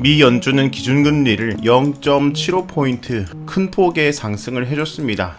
미 연준은 기준금리를 0.75포인트 큰 폭의 상승을 해줬습니다.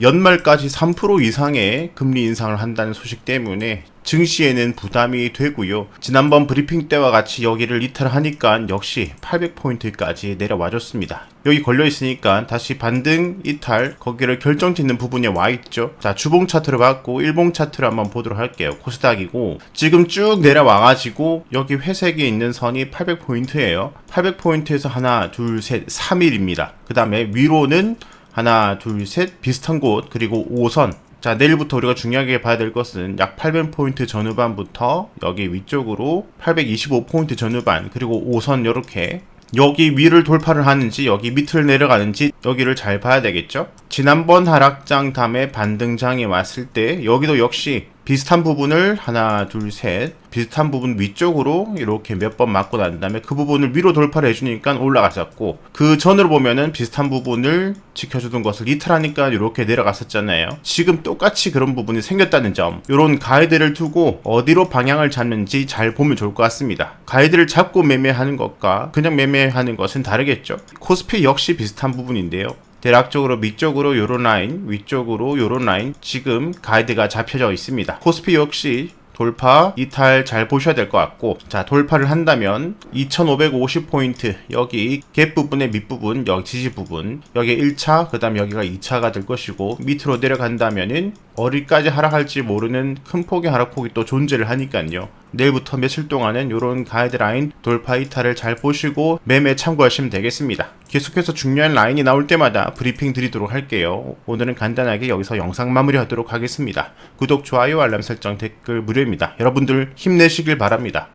연말까지 3% 이상의 금리 인상을 한다는 소식 때문에 증시에는 부담이 되고요. 지난번 브리핑 때와 같이 여기를 이탈하니까 역시 800포인트까지 내려와줬습니다. 여기 걸려 있으니까 다시 반등 이탈 거기를 결정짓는 부분에 와 있죠. 자 주봉 차트를 봤고 일봉 차트를 한번 보도록 할게요. 코스닥이고 지금 쭉 내려와가지고 여기 회색에 있는 선이 800포인트예요. 800포인트에서 하나 둘 셋 3일입니다. 그 다음에 위로는 하나 둘 셋 비슷한 곳 그리고 5선. 자 내일부터 우리가 중요하게 봐야 될 것은 약 800포인트 전후반부터 여기 위쪽으로 825포인트 전후반 그리고 5선 요렇게 여기 위를 돌파를 하는지 여기 밑을 내려가는지 여기를 잘 봐야 되겠죠? 지난번 하락장 다음에 반등장에 왔을 때 여기도 역시 비슷한 부분을 하나 둘 셋 비슷한 부분 위쪽으로 이렇게 몇 번 맞고 난 다음에 그 부분을 위로 돌파를 해주니까 올라갔었고 그 전으로 보면은 비슷한 부분을 지켜주던 것을 이탈하니까 이렇게 내려갔었잖아요. 지금 똑같이 그런 부분이 생겼다는 점 이런 가이드를 두고 어디로 방향을 잡는지 잘 보면 좋을 것 같습니다. 가이드를 잡고 매매하는 것과 그냥 매매하는 것은 다르겠죠? 코스피 역시 비슷한 부분인데요 대략적으로 밑쪽으로 요런 라인, 위쪽으로 요런 라인 지금 가이드가 잡혀져 있습니다. 코스피 역시 돌파 이탈 잘 보셔야 될 것 같고 자 돌파를 한다면 2550포인트 여기 갭 부분의 밑부분 여기 지지 부분 여기 1차 그 다음 여기가 2차가 될 것이고 밑으로 내려간다면은 어디까지 하락할지 모르는 큰 폭의 하락폭이 또 존재를 하니까요. 내일부터 며칠 동안은 이런 가이드라인 돌파 이탈을 잘 보시고 매매 참고하시면 되겠습니다. 계속해서 중요한 라인이 나올 때마다 브리핑 드리도록 할게요. 오늘은 간단하게 여기서 영상 마무리하도록 하겠습니다. 구독 좋아요 알람 설정 댓글 무료입니다. 여러분들 힘내시길 바랍니다